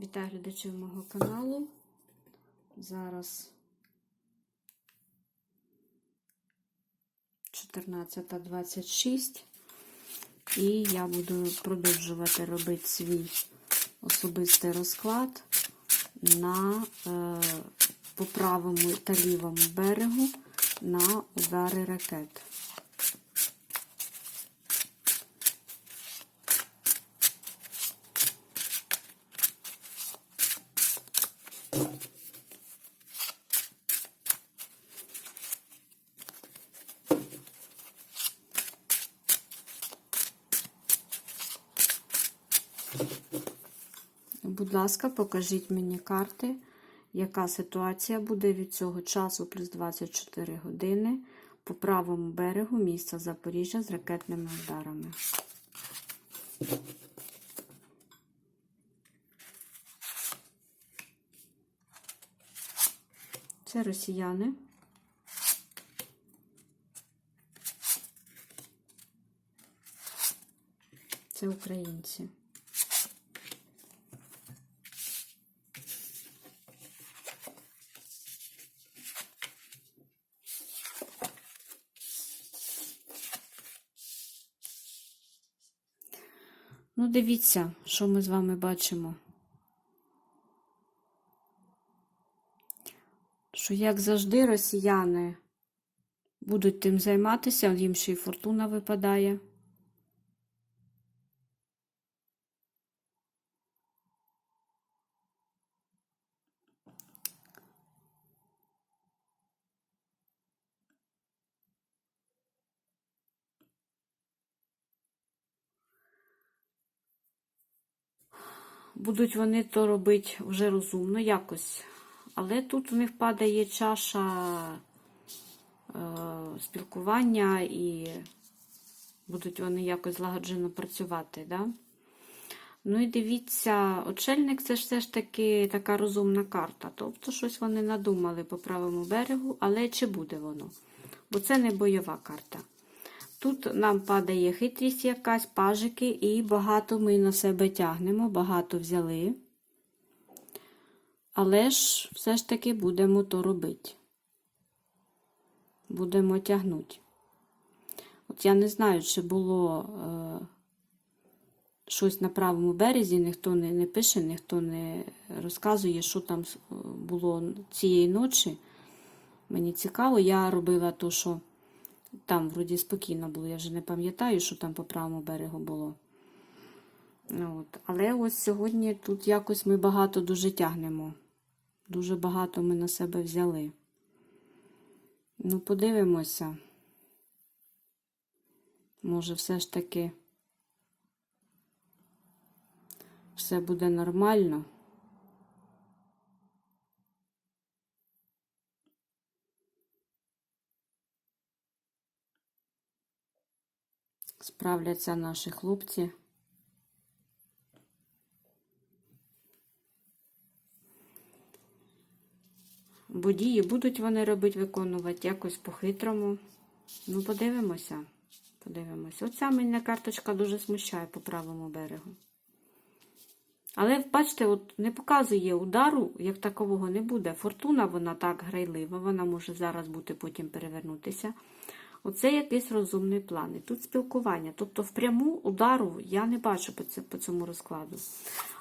Вітаю глядачів мого каналу. Зараз 14.26 і я буду продовжувати робити свій особистий розклад на е, по правому та лівому берегу на удари ракет. Будь ласка, покажіть мені карти, яка ситуація буде від цього часу плюс 24 години по правому берегу міста Запоріжжя з ракетними ударами. Це росіяни. Це українці. Дивіться, що ми з вами бачимо. Що, як завжди, росіяни будуть тим займатися, їм ще й фортуна випадає. Будуть вони то робити вже розумно якось. Але тут у них падає чаша е, спілкування і будуть вони якось злагоджено працювати. Да? Ну і дивіться, очельник це ж все ж таки така розумна карта. Тобто щось вони надумали по правому берегу, але чи буде воно? Бо це не бойова карта. Тут нам падає хитрість якась, пажики, і багато ми на себе тягнемо, багато взяли. Але ж все ж таки будемо то робити. Будемо тягнути. От я не знаю, чи було е, щось на правому березі, ніхто не, не пише, ніхто не розказує, що там було цієї ночі. Мені цікаво, я робила то, що. Там, вроді, спокійно було, я вже не пам'ятаю, що там по правому берегу було. От. Але ось сьогодні тут якось ми багато дуже тягнемо. Дуже багато ми на себе взяли. Ну, подивимося. Може, все ж таки все буде нормально. Справляться наші хлопці. Бо дії будуть вони робити, виконувати якось по-хитрому. Ну, подивимося. Подивимося. Оця мене карточка дуже смущає по правому берегу. Але, бачите, от не показує удару, як такового не буде. Фортуна, вона так грайлива, вона може зараз бути потім перевернутися. Оце якийсь розумний план. І тут спілкування. Тобто, впряму удару я не бачу по цьому розкладу.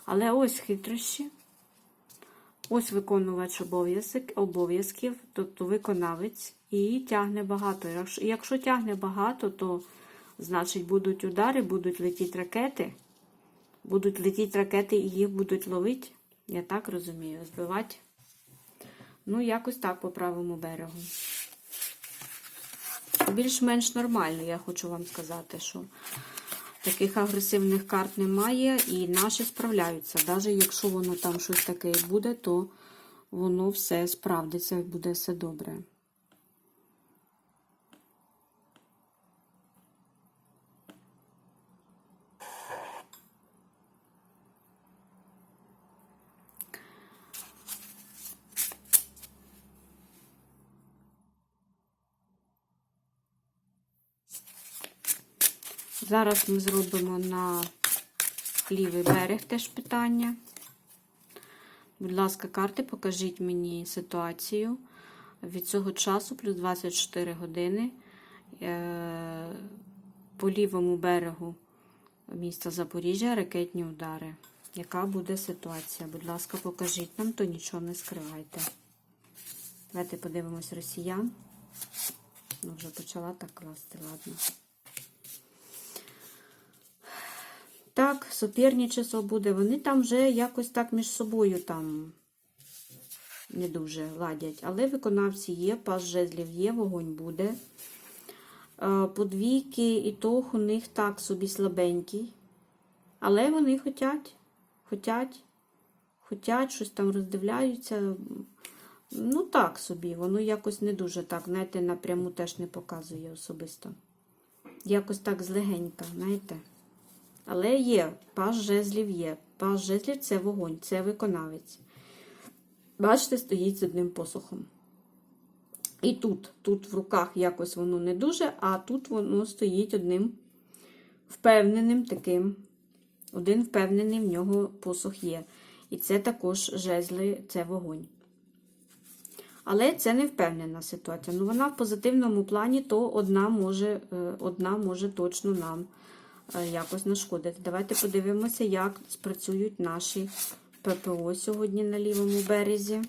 Але ось хитрощі, ось виконувач обов'язків, тобто виконавець, і тягне багато. Якщо, якщо тягне багато, то значить будуть удари, будуть летіти ракети. Будуть летіти ракети і їх будуть ловити. Я так розумію, збивати. Ну, якось так по правому берегу більш-менш нормально, я хочу вам сказати, що таких агресивних карт немає, і наші справляються. Навіть якщо воно там щось таке буде, то воно все справдиться і буде все добре. Зараз ми зробимо на лівий берег теж питання. Будь ласка, карти, покажіть мені ситуацію. Від цього часу плюс 24 години е, по лівому берегу міста Запоріжжя ракетні удари. Яка буде ситуація? Будь ласка, покажіть нам, то нічого не скривайте. Давайте подивимось росіян. Ну, вже почала так класти, ладно. Так, суперничество буде. Вони там вже якось так між собою там не дуже ладять. Але виконавці є, пас жезлів є, вогонь буде. Е, Подвійки і тох у них так собі слабенький. Але вони хотять, хотять, хотять, щось там роздивляються. Ну, так собі, воно якось не дуже так, знаєте, напряму теж не показує особисто. Якось так злегенька, знаєте. Але є, пас жезлів є. Пас жезлів це вогонь, це виконавець. Бачите, стоїть з одним посохом. І тут, тут в руках якось воно не дуже, а тут воно стоїть одним впевненим таким. Один впевнений в нього посох є. І це також жезли, це вогонь. Але це не впевнена ситуація. Ну, вона в позитивному плані, то одна може, е, одна може точно нам якось нашкодити. Давайте подивимося, як спрацюють наші ППО сьогодні на лівому березі.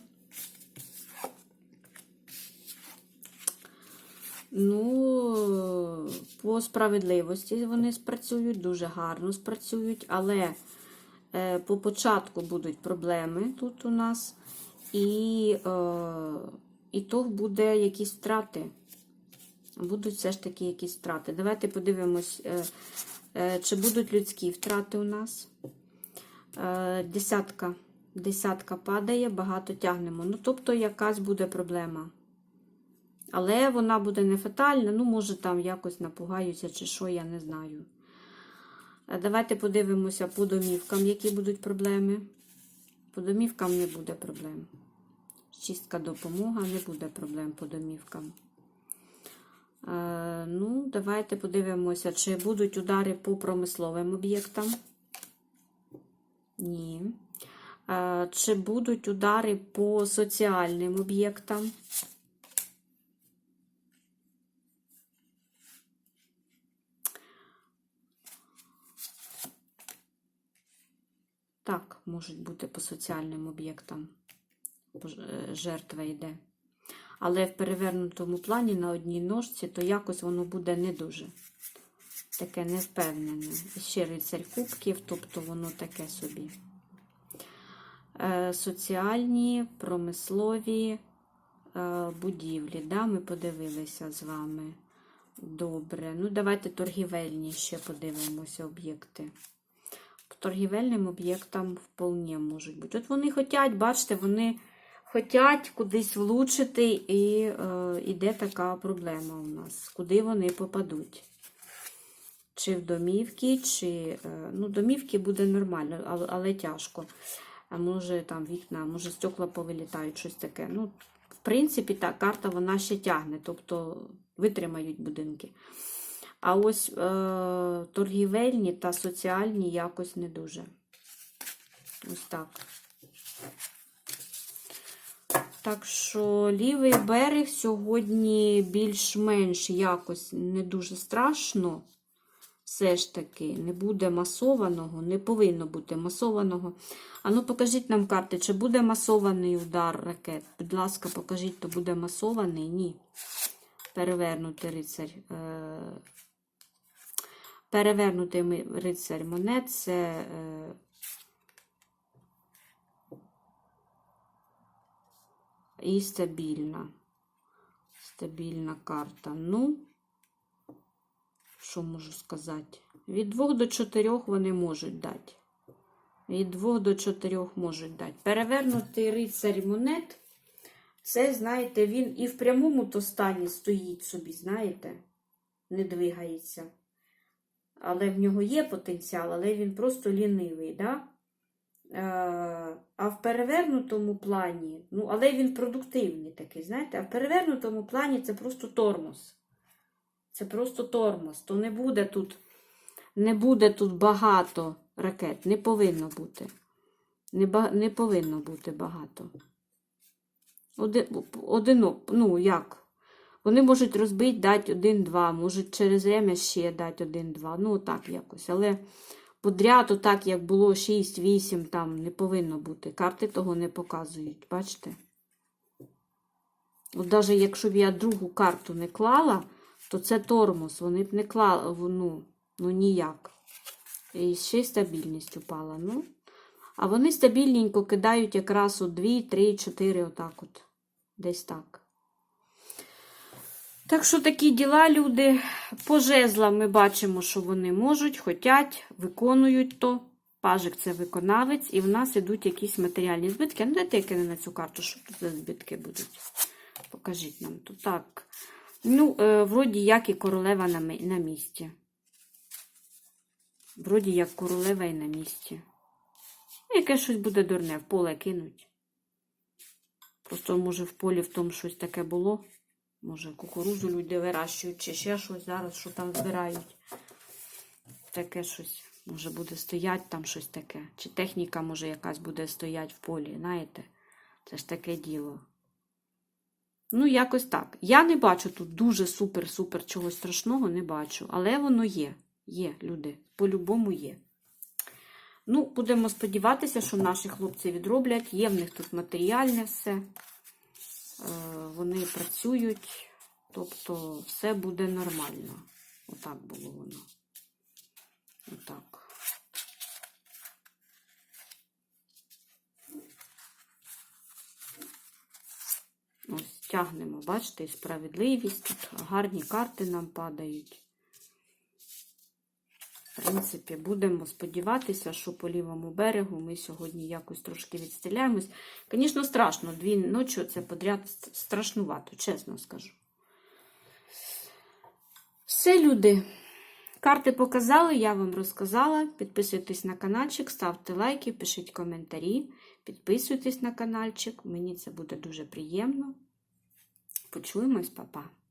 Ну, по справедливості вони спрацюють, дуже гарно спрацюють, але е, по початку будуть проблеми тут у нас, і, е, і то буде якісь втрати. Будуть все ж таки якісь втрати. Давайте подивимось, е, е, чи будуть людські втрати у нас. Е, десятка. Десятка падає, багато тягнемо. Ну, тобто, якась буде проблема. Але вона буде не фатальна, ну, може, там якось напугаюся, чи що, я не знаю. Е, Давайте подивимося по домівкам, які будуть проблеми. По домівкам не буде проблем. Чистка допомога, не буде проблем по домівкам. Е, ну, давайте подивимося, чи будуть удари по промисловим об'єктам. Ні. Е, чи будуть удари по соціальним об'єктам? Так, можуть бути по соціальним об'єктам. Е, Жертва йде. Але в перевернутому плані на одній ножці, то якось воно буде не дуже. Таке невпевнене. Ще рицарь кубків, тобто воно таке собі. Е, соціальні, промислові е, будівлі. Да, ми подивилися з вами. Добре. Ну, давайте торгівельні ще подивимося об'єкти. По торгівельним об'єктам вполне можуть бути. От вони хочуть, бачите, вони хочуть кудись влучити, і е, іде така проблема у нас. Куди вони попадуть? Чи в домівки, чи. Е, ну, домівки буде нормально, але, але тяжко. А може там вікна, може стекла повилітають, щось таке. Ну, в принципі, та карта вона ще тягне, тобто витримають будинки. А ось е, торгівельні та соціальні якось не дуже. Ось так. Так що лівий берег сьогодні більш-менш якось не дуже страшно. Все ж таки, не буде масованого, не повинно бути масованого. А ну покажіть нам карти, чи буде масований удар ракет? Будь ласка, покажіть, то буде масований? Ні. Перевернутий рицарь. Е, Перевернутий рицарь монет це. І стабільна. Стабільна карта. Ну, що можу сказати? Від 2 до 4 вони можуть дати. Від 2 до 4 можуть дати. Перевернутий рицарь монет. Це, знаєте, він і в прямому то стані стоїть собі, знаєте, не двигається. Але в нього є потенціал, але він просто лінивий. Да? Е, А в перевернутому плані, ну, але він продуктивний такий, знаєте, а в перевернутому плані це просто тормоз. Це просто тормоз. То не буде тут, не буде тут багато ракет, не повинно бути. Не, ба... не повинно бути багато. Один, ну як? Вони можуть розбити, дати один-два, можуть через время ще дати один-два. Ну, так якось. Але подряд, отак, як було 6-8, там не повинно бути. Карти того не показують, бачите? От навіть якщо б я другу карту не клала, то це тормоз. Вони б не клали, ну, ну ніяк. І ще й стабільність упала. Ну, а вони стабільненько кидають якраз у 2, 3, 4, отак от. Десь так. Так що такі діла, люди, по жезлам ми бачимо, що вони можуть, хотять, виконують то. Пажик це виконавець, і в нас йдуть якісь матеріальні збитки. Ну, дайте я на цю карту, що тут за збитки будуть. Покажіть нам тут. Так. Ну, е, вроді як і королева на, на місці. Вроді як королева і на місці. Яке щось буде дурне, в поле кинуть. Просто, може, в полі в тому щось таке було. Може, кукурузу люди вирощують, чи ще щось зараз, що там збирають. Таке щось. Може буде стоять там щось таке. Чи техніка, може, якась буде стоять в полі, знаєте? Це ж таке діло. Ну, якось так. Я не бачу тут дуже супер-супер чогось страшного, не бачу. Але воно є. Є, люди. По-любому є. Ну, будемо сподіватися, що наші хлопці відроблять. Є в них тут матеріальне все. Е, Вони працюють. Тобто все буде нормально. Отак було воно. Отак. Ось тягнемо, бачите, і справедливість. Тут гарні карти нам падають. В принципі, будемо сподіватися, що по лівому берегу ми сьогодні якось трошки відстріляємось. Звісно, страшно. Дві ночі це подряд страшнувато, чесно скажу. Все, люди. Карти показали, я вам розказала. Підписуйтесь на каналчик, ставте лайки, пишіть коментарі, підписуйтесь на каналчик. Мені це буде дуже приємно. Почуємось, па-па.